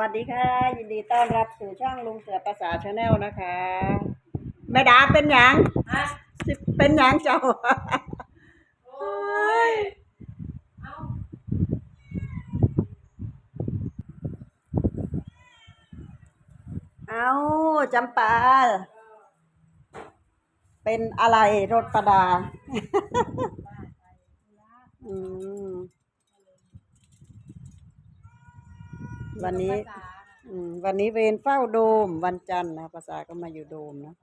วัสดีค่ะ ยินดีต้อนรับสู่ช่องลุงเสือภาษาชาแนลนะคะแม่ดาเป็นหยังสิเป็นหยังเจ้าโอ้ยเอาเอาจำปา เป็นอะไรรถประดา อืม วันนี้ภาษาอืม วันนี้เวรเฝ้าโดม วันจันทร์นะภาษาก็มาอยู่โดมนะ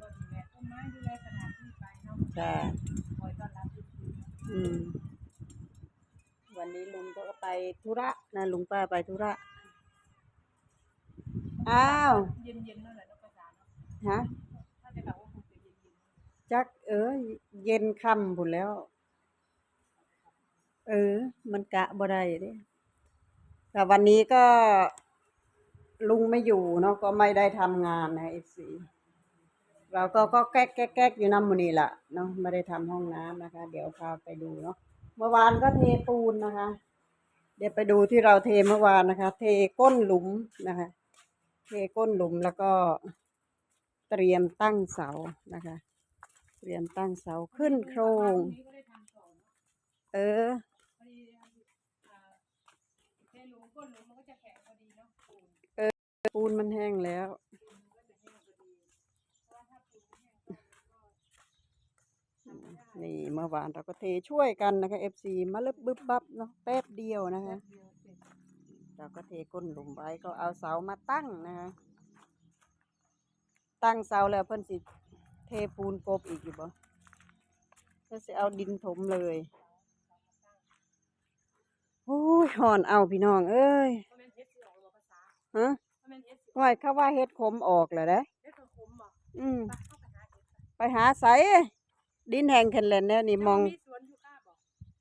ก็ดูแลต้นไม้ดูแลสถานที่ไปเนาะใช่คอยต้อนรับทุกทีอืม วันนี้ลุงก็ไปธุระนะลุงป้าไปธุระ อ้าว เย็นเย็นๆนั่นแหละเนาะภาษาเนาะฮะถ้าจะกล่าวว่าคงจะเย็นเย็นจักเอ้ยเย็นค่ำพุ่นแล้ว เออ มันกะบ่ได้เด้ แต่วันนี้ก็ลุงไม่อยู่เนาะก็ไม่ได้ทำงานนะเอซีเราก็ก็แก๊กแก๊กแก๊กอยู่น้ำมันนี่แหละเนาะไม่ได้ทำห้องน้ำนะคะ เดี๋ยวพาไปดูเนาะเมื่อวานก็เทปูนนะคะ เดี๋ยวไปดูที่เราเทเมื่อวานนะคะ เทก้นหลุมนะคะ เทก้นหลุมแล้วก็เตรียมตั้งเสานะคะ เตรียมตั้งเสาขึ้นโครง เออ พอดีอ่าเทหลุมก้นหลุมมันก็จะแข็งพอดีเนาะปูน ปูนมันแห้งแล้ว นี่เมื่อวานเราก็เทช่วยกันนะคะ FC มาลึบบึบบับเนาะแป๊บเดียวนะคะ เราก็เทก้นหลุมไว้ก็เอาเสามาตั้งนะคะ ตั้งเสาแล้วเพิ่นสิเทปูนกบอีกอยู่บ่เพิ่นสิเอาดินถมเลยโอ้ยหอนเอาพี่น้องเอ้ยเพราะ แม่นเฮ็ดสิออกบ่ภาษาฮะเพราะแม่นเฮ็ดสิว่าเขาว่าเฮ็ดขมออกแล้วเด้เฮ็ดคือคมบ่อืมไปเข้าไปหาเฮ็ดไปไปหาไสดินแห้งขึ้นแล้วแนวนี่มองมีสวนอยู่ข้าบ่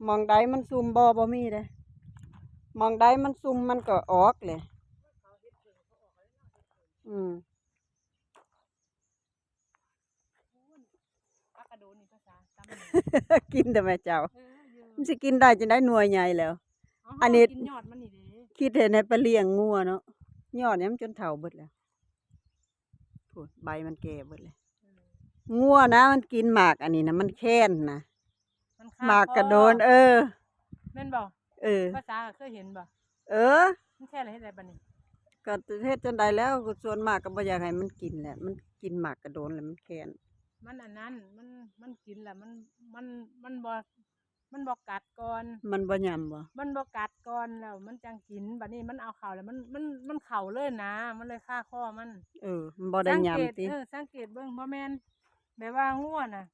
มองใดมันซุ่มบ่บ่มีเด้มองใดมันซุ่มมันก็ออกเลยเขาเฮ็ดเพิ่งเขาออกแล้วเนาะเฮ็ดเพิ่งอืมปลากระโดนนี่ภาษาตำหนิกินแต่แม่เจ้าเออเยอะมันสิกินได้จังได้หน่วยใหญ่แล้วเาอันนี้กินยอดมันนี่เด้คิดเห็นให้ไปเลี้ยงงัวเนาะ ยอดเนี่ยมันจนเฒ่าเบิดแล้วโพูดใบมันแก่เบิดเลยเอองัวนะมันกินหมากอันนี้นะมันแค้นนะมันฆ่หมากกระโดน เออ แม่นบ่เออ ภาษาเคยเห็นบ่เออ มันแค่อะไรเฮ็ดได้บัดนี้ก็เฮ็ดจังใดแล้วส่วนมากก็บ่อยากให้มันกินแหละมันกินหมากกระโดนแล้วมันแค้นมันอันนั้นมันมันกินแล้วมันมันมันบ่ มันบ่กัดก่อน มันบ่ยำบ่มันบ่กัดก่อนแล้ว มันจังกินบัดนี้มันเอาเข้าแล้วมันมันมันเข้าเลยนะ มันเลยฆ่าคอมันเออมันบ่ได้สังเกตยำติเออสังเกตเบิ่งบ่แม่นแบบว่างัวน่ะ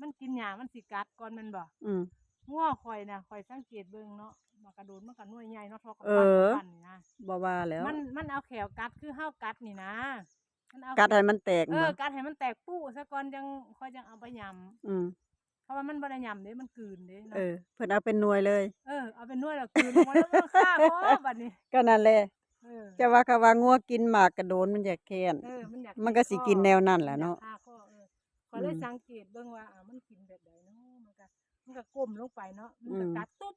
มันกินหญ้ามันสิกัดก่อนแม่นบ่อืมงัวข่อยน่ะข่อยสังเกตเบิ่งเนาะมากระโดดมันก็หน่วยใหญ่เนาะทอกับเอปั้นอกับปั้นนี่นะบ่ว่าแล้ว มันมันเอาแขวกัดคือเฮากัดนี่นะ มันเอากัดให้มันแตกเอบ่อกัดให้มันแตกปู้ซะก่อนจังค่อยจังเอาไปยำ อืม เพราะว่ามันบ่ได้ยำเด้มันกลืนเด้เนาะเออเพิ่นเอาเป็นหน่วยเลย เออเอาไปนวดแล้วกลืนลงมาแล้วมันฆ่าคอบัดนี้ก็นั่นแหละเออจะว่าเขาว่างัวกินหมากกระโดนมันอยากแค้นเออมันอยากมันก็สิกินแนวนั้นแหละมัอยเนาะฆ่าคอเออขอยเลยอืมสังเกตเบิ่งว่าอ่ามันกินแบบใดเนาะมันก็มันก็ก้มลงไปเนาะมันก็อืมกัดตุ๊บ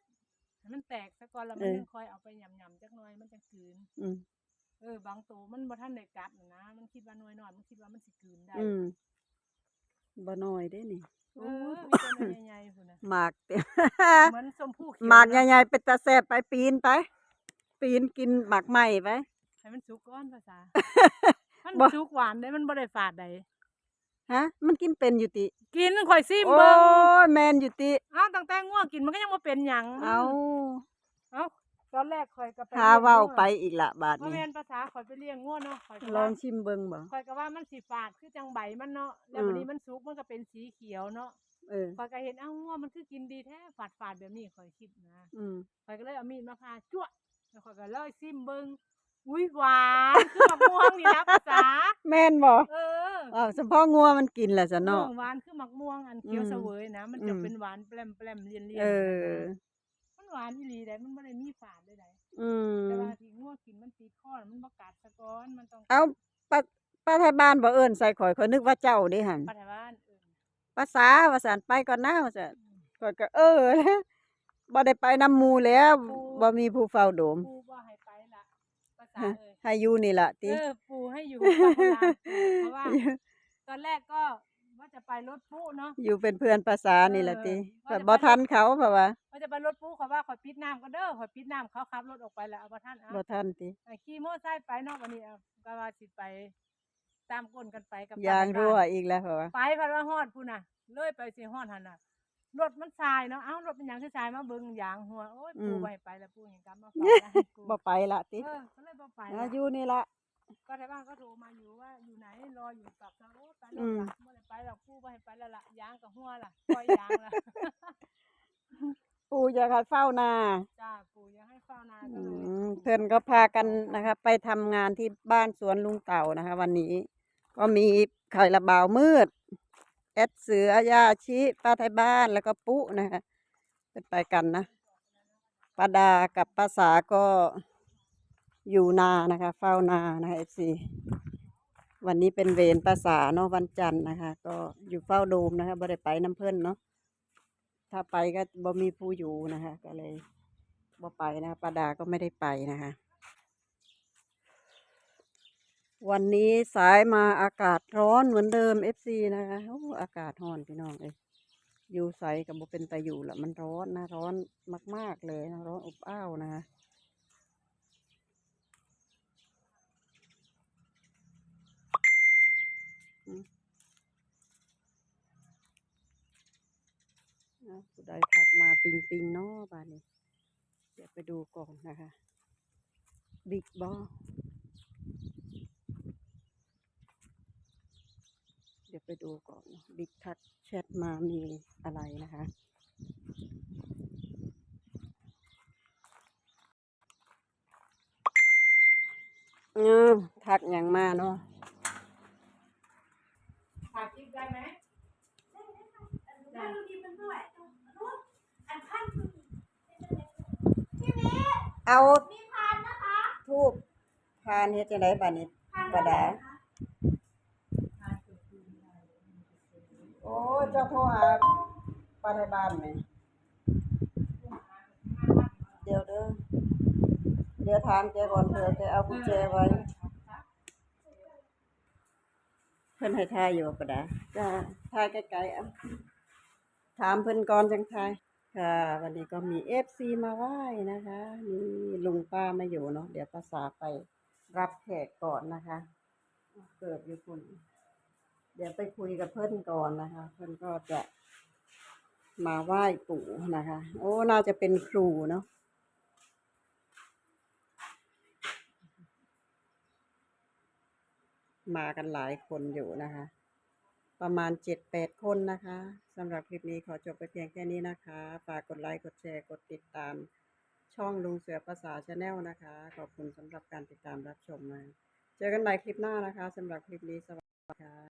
ให้มันแตกซะก่อนแล้วมันเออ ยังค่อยเอาไปยำๆจักหน่อยมันจะกลืน อืมเออบางตัวมันบ่ทันได้กัดน่ะนะมันคิดว่าน้อยน้อยมันคิดว่ามันสิกลืนได้ อืม บ่น้อยเด้นี่เออมีตัวน้อยใหญ่ๆพุ่นน่ะหมากเต็มเหมือนชมพู่เขียวหมากนะใหญ่ๆเป็นตาแซ่บไปปีนไป ปีนกินหมากใหม่ไป ให้มันสุกก่อนภาษา มันบ่ สุกหวานได้มันบ่ได้ฝาดใดฮะ มันกินเป็นอยู่ติ กินข่อยซิมโอ้เบิ่งยแมนอยู่ติอ้าวตั้งแต่ง่วงกินมันก็ยังบ่เป็นหยังเอา เอ้า ตอนแรกข่อยก็ไปหาเว้าไปอีกละบาดบ่นี้แม่นภาษาข่อยไปเลี้ยงง่วเนาะข่อยก็ลอว่างชิมเบิ่งบ่ข่อยก็ว่ามันสิฝาดคือจังใบมันเนาะแล้วอืมวันนี้มันสุกมันก็เป็นสีเขียวเนาะเออ ข่อยก็เห็นเอ้าง่วมันคือกินดีแท้ฝาดๆแบบนี้ข่อยคิดนะ อืมข่อยก็เลยเอามีดมาพาจั่วแล้วข่อยก็เลยซิมเบิ่งอุ้ยหวานคือมะม่วงนี่นะภาษา แม่นบ่เอออ้าวเฉพาะงัวมันกินแหละซะเนาะหวานคือมะม่วงอันเขียวอืมเสวยนะ มันจะอืม เป็นหวานแปลมๆเลี่ยนๆเออมันหวานอีหลีได้มันบ่ได้มีฝาดเลยได้อืมแต่ว่าที่งัวกินมันติดคอมันบ่กัดซะก่อนมันต้องเอาป้าป้าไทยบ้านบ่เอิ้นใส่ข่อยข่อยนึกว่าเจ้าเด้หั่นปัทบ้านเออภาษาว่าซั่นไปก่อนนะว่าซั่นข่อยก็เออบ่ได้ไปนำหมู่แล้วบ่มีผู้เฝ้าโดมครูบ่ให้ไปละษาเอ่ยให้อยู่นี่ล่ะติ เออปูให้อยู่กับโบราณเพราะว่า ตอนแรกก็ ว่าจะไปรถปุ๊เนาะ อยู่เป็นเพื่อนภาษานี่ล่ะติเออแบบบ่ทันเขาเพราะว่าว่าจะไปรถปุ๊เขาว่าขอยปิดน้ำก็เด้อขอยปิดน้ำเขาขับรถออกไปแล้วเอาบ่ท่านเอาบ่ทันติอะขี่มอไซค์ไปเนาะวันนี้เอาก็ว่าสิไป ตามก้นกันไปกับยางบ้นรั่วอีกแล้วเพราะว่าไปพันว่าฮอดพุ่นน่ะเลยไปสิฮอดหั่นน่ะรถมันทรายเนาะเอ้ารถเป็นหยังคือทรายมาเบิ่งยางหัวโอ้ยปูบ่ให้ไปแล้วปูเห็นกรรมมาฝากนะให้กูบ่ไปละติเออก็เลยบ่ไปอะละอยู่นี่ละ ก็ที่บ้านก็โทรมาอยู่ว่าอยู่ไหนรออยู่กับทางโอ้ไปอืแล้วมล่ะบ่ได้ไปแล้วปูบ่ให้ไปแล้วล่ะยางกับหัวล่ะปล่อยยางล่ะ ปู่อยากให้เฝ้านาจ้าปูยังให้เฝ้านาอืก็เลยมเพื่อนก็พากันนะคะ ไปทำงานที่บ้านสวนลุงเต่านะคะ วันนี้ ก็มีไข่ระบาวมืด แอดเสือยาชิป้าไทยบ้านแล้วก็ปุ๊นะคะเป็นไปกันนะป้าดากับป้าสาก็ อยู่นานะคะ เฝ้านานะคะเอฟซีวันนี้เป็นเวรป้าสาเนาะวันจันทร์นะคะ ก็อยู่เฝ้าโดมนะคะบ่ได้ไปน้ำเพิ่นเนาะถ้าไปก็บ่มีผู้อยู่นะคะ ก็เลยบ่ไปนะคะป้าดาก็ไม่ได้ไปนะคะ วันนี้สายมาอากาศร้อนเหมือนเดิม FC นะคะโอ้อากาศร้อนพี่น้องเอ้ยอยู่ใสกับบ่เป็นตาอยู่ละมันร้อนนะร้อนมาก ๆเลยนะร้อนอบอ้าวนะคะอืมอะ ผู้ใดทักมาปิงปิงนาะบ้านนี้เดี๋ยวไปดูก่อนนะคะ บิ๊กบอเดี๋ยวไปดูก่อนบิ๊กทักแชทมามีอะไรนะคะอืมทักอย่างมาเนาะ ถ่ายคลิปได้ไหมเอาทูบพานเฮ็ดจังไดบัดนี้ปะดาโอ้ยเจ้าโทรหาปาไทยบ้านไหมเดี๋ยวเด้อเดี๋ยวถามแกก่อนเผื่อแกเอากุญแจไว้ เพิ่นให้ทายอยู่บ่ปะดาจ้าทายไกลๆอะถามเพิ่นก่อนจังทายค่ะ วันนี้ก็มี FC มาไหว้นะคะนี่ลุงป้าม่อยู่เนาะเดี๋ยวภาษาไปรับแขกก่อนนะคะ เกิดอยู่คุณ เดี๋ยวไปคุยกับเพื่อนก่อนนะคะ เพื่อนก็จะมาไหว้ปู่นะคะ โอ้น่าจะเป็นครูเนาะ มากันหลายคนอยู่นะคะ ประมาณเจ็ดแปดคนนะคะสำหรับคลิปนี้ขอจบไปเพียงแค่นี้นะคะ ฝากกดไลค์กดแชร์กดติดตาม ช่องลุงเสือภาษาชาแนลนะคะ ขอบคุณสำหรับการติดตามรับชมนะเจอกันใหม่คลิปหน้านะคะสำหรับคลิปนี้สวัสดีค่ะ